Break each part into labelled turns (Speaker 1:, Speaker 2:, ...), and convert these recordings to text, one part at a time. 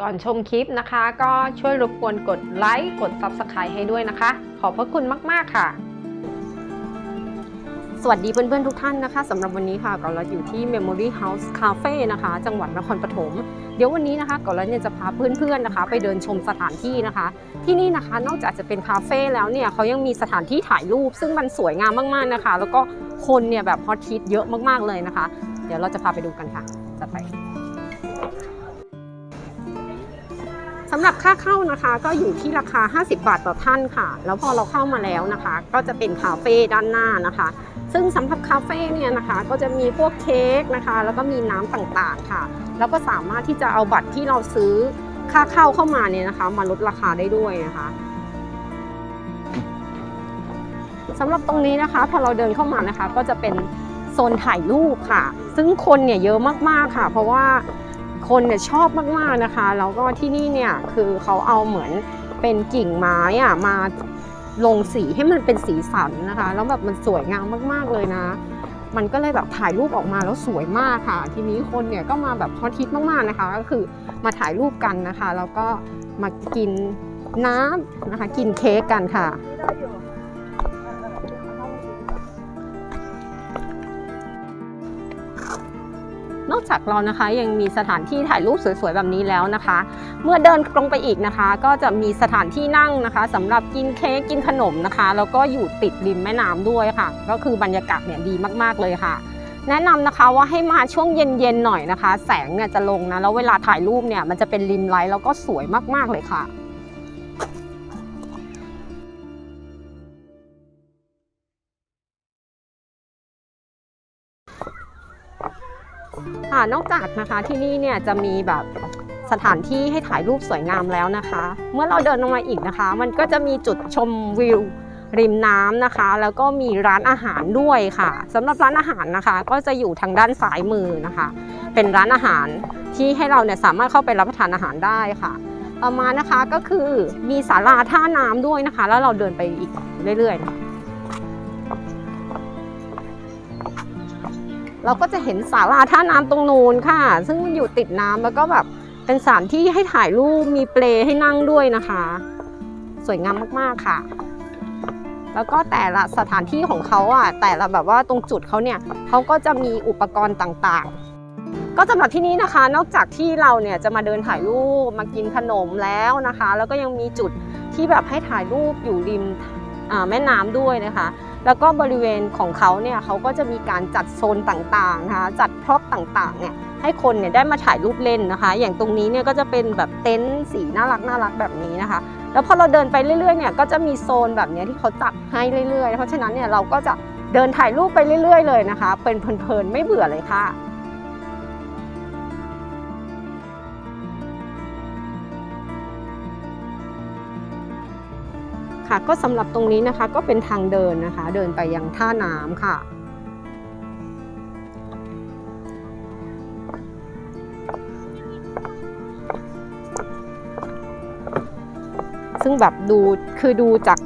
Speaker 1: ก่อนชมคลิปนะคะ ก็ช่วยรบกวนกดไลค์ กด Subscribe ให้ด้วยนะคะ ขอบพระคุณมาก ๆ ค่ะ สวัสดีเพื่อนๆทุกท่านนะคะสำหรับวันนี้ค่ะก่อนเราอยู่ที่ Memory House Cafe นะคะ จังหวัดนครปฐมเดี๋ยววันนี้นะคะก่อนเราเนี่ยจะพาเพื่อนๆนะคะ ไปเดินชมสถานที่นะคะ ที่นี่นะคะนอกจากจะเป็นคาเฟ่แล้วเนี่ยเขายังมีสถานที่ถ่ายรูป ซึ่งมันสวยงามมากๆนะคะ แล้วก็คนเนี่ยแบบฮอตฮิตเยอะมากๆเลยนะคะ เดี๋ยวเราจะพาไปดูกันค่ะจัดไป สำหรับค่าเข้านะคะ ก็อยู่ที่ราคา 50 บาทต่อท่านค่ะ แล้วพอเราเข้ามาแล้วนะคะ ก็จะเป็นคาเฟ่ด้านหน้านะคะ ซึ่งสำหรับคาเฟ่เนี่ยนะคะก็จะมีพวกเค้กนะคะ แล้วก็มีน้ำต่างๆค่ะ แล้วก็สามารถที่จะเอาบัตรที่เราซื้อค่าเข้าเข้ามาเนี่ยนะคะ มาลดราคาได้ด้วยนะคะสำหรับตรงนี้นะคะ พอเราเดินเข้ามานะคะ ก็จะเป็นโซนถ่ายรูปค่ะ ซึ่งคนเนี่ยเยอะมากๆค่ะ เพราะว่า คนเนี่ยชอบมากๆนะคะแล้วก็ที่นี่เนี่ยคือเขาเอาเหมือนเป็นกิ่งไม้อะมาลงสีให้มันเป็นสีสันนะคะ แล้วแบบมันสวยงามมากๆเลยนะ มันก็เลยแบบถ่ายรูปออกมาแล้วสวยมากค่ะ ทีนี้คนเนี่ยก็มาแบบฮอตฮิตมากๆนะคะ ก็คือมาถ่ายรูปกันนะคะ แล้วก็มากินน้ำนะคะ กินเค้กกันค่ะ นอกจากเรานะคะยังมีสถานที่ถ่ายรูปสวยๆแบบนี้แล้วนะคะ เมื่อเดินตรงไปอีกนะคะ ก็จะมีสถานที่นั่งนะคะสำหรับกินเค้กกินขนมนะคะ แล้วก็อยู่ติดริมแม่น้ำด้วยค่ะ ก็คือบรรยากาศเนี่ยดีมากๆเลยค่ะ แนะนำนะคะว่าให้มาช่วงเย็นๆหน่อยนะคะ แสงเนี่ยจะลงนะแล้วเวลาถ่ายรูปเนี่ยมันจะเป็นริมไลท์แล้วก็สวยมากๆเลยค่ะ ค่ะนอกจากนะคะที่นี่เนี่ยจะมีแบบสถานที่ให้ถ่ายรูปสวยงามแล้วนะคะ เมื่อเราเดินลงมาอีกนะคะ มันก็จะมีจุดชมวิวริมน้ำนะคะ แล้วก็มีร้านอาหารด้วยค่ะสำหรับร้านอาหารนะคะ ก็จะอยู่ทางด้านซ้ายมือนะคะ เป็นร้านอาหารที่ให้เราเนี่ยสามารถเข้าไปรับประทานอาหารได้ค่ะต่อมานะคะก็คือมีศาลาท่าน้ำด้วยนะคะ แล้วเราเดินไปอีกเรื่อยๆนะคะ เราก็จะเห็นศาลาท่าน้ำตรงนู้นค่ะ ซึ่งมันอยู่ติดน้ำแล้วก็แบบเป็นสถานที่ให้ถ่ายรูปมีเปลให้นั่งด้วยนะคะ สวยงามมากๆค่ะ แล้วก็แต่ละสถานที่ของเขาอะแต่ละแบบว่าตรงจุดเขาเนี่ยเขาก็จะมีอุปกรณ์ต่างๆ ก็สำหรับที่นี้นะคะ นอกจากที่เราเนี่ยจะมาเดินถ่ายรูปมากินขนมแล้วนะคะ แล้วก็ยังมีจุดที่แบบให้ถ่ายรูปอยู่ริมแม่น้ำด้วยนะคะ แล้วก็บริเวณของเขาเนี่ยเขาก็จะมีการจัดโซนต่างๆนะคะจัดพร็อพต่างๆเนี่ยให้คนเนี่ยได้มาถ่ายรูปเล่นนะคะ อย่างตรงนี้เนี่ยก็จะเป็นแบบเต็นท์สีน่ารักน่ารักแบบนี้นะคะ แล้วพอเราเดินไปเรื่อยๆเนี่ยก็จะมีโซนแบบนี้ที่เขาจัดให้เรื่อยๆ เพราะฉะนั้นเนี่ยเราก็จะเดินถ่ายรูปไปเรื่อย ๆ เลยนะคะ เป็นเพลินๆไม่เบื่อเลยค่ะ ค่ะ ก็สำหรับตรงนี้นะคะก็เป็นทางเดินนะคะ เดินไปยังท่าน้ำค่ะซึ่งแบบดูคือดูจาก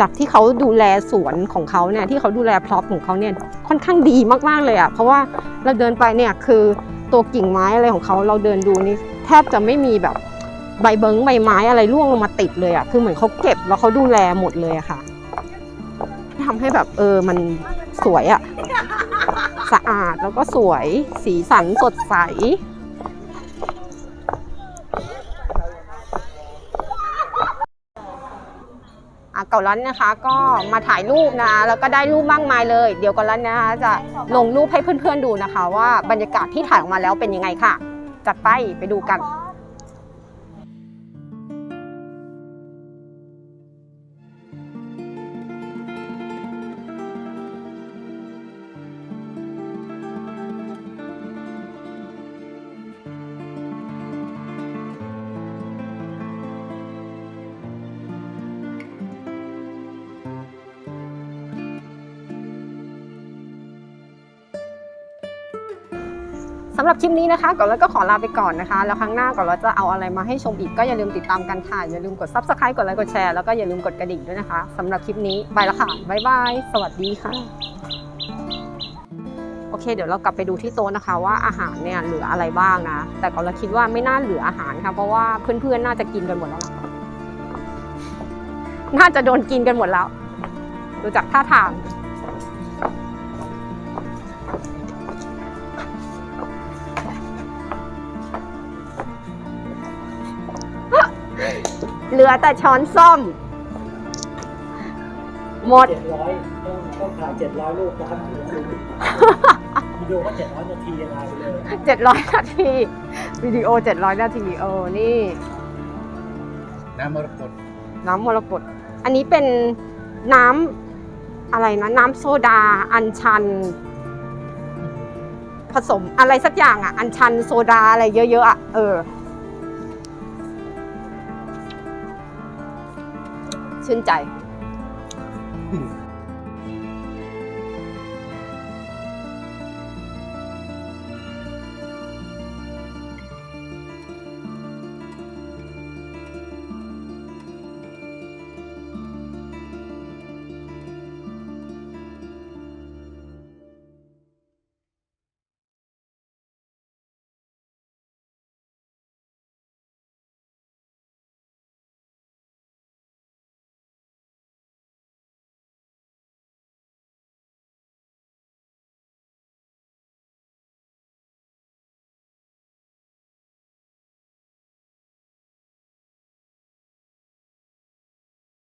Speaker 1: จากที่เขาดูแลสวนของเขาเนี่ยที่เขาดูแลพร็อพของเขาเนี่ยค่อนข้างดีมากๆเลยอะ่ะเพราะว่าเราเดินไปเนี่ยคือตัวกิ่งไม้อะไรของเขาเราเดินดูนี่แทบจะไม่มีแบบ ใบเบิ้งใบไม้อะไรร่วงลงมาติดเลยอะ่ะคือเหมือนเขาเก็บแล้วเขาดูแลหมดเลยอะค่ะทำให้แบบเออมันสวยอะ่ะสะอาดแล้วก็สวยสีสันสดใสอะเก่าลันนะคะก็มาถ่ายรูปนะแล้วก็ได้รูปมากมายเลย เดี๋ยวเก่าลันนะคะจะลงรูปให้เพื่อนๆดูนะคะ ว่าบรรยากาศที่ถ่ายออกมาแล้วเป็นยังไงค่ะ จัดไปไปดูกัน สำหรับคลิปนี้นะคะก่อนแล้วก็ขอลาไปก่อนนะคะ แล้วครั้งหน้าก่อนเราจะเอาอะไรมาให้ชมอีกก็อย่าลืมติดตามกันค่ะ อย่าลืมกด subscribe กดไลค์กดแชร์แล้วก็อย่าลืมกดกระดิ่งด้วยนะคะสำหรับคลิปนี้ไปแล้วค่ะบ๊ายบายสวัสดีค่ะโอเคเดี๋ยวเรากลับไปดูที่โต๊ะนะคะว่าอาหารเนี่ยเหลืออะไรบ้างนะ แต่ก่อนเราคิดว่าไม่น่าเหลืออาหารค่ะเพราะว่าเพื่อนๆน่าจะกินกันหมดแล้วล่ะน่าจะโดนกินกันหมดแล้ว ดูจากท่าทาง เหลือแต่ช้อนส้อม หมด
Speaker 2: เจ็ดร้อยต้องต้องถ่ายเจ็ดร้อยรูปนะครับวิดีโอก็เจ็ดร้อยนาทียังไงไปเลย
Speaker 1: เจ็ดร้อยนาที วิดีโอเจ็ดร้อยนาทีเออนี่
Speaker 2: น้ำมรกต
Speaker 1: น้ำมรกตอันนี้เป็นน้ำอะไรนะ น้ำโซดา อัญชัน ผสมอะไรสักอย่างอะ อัญชันโซดาอะไรเยอะๆอะ เออ ชื่นใจ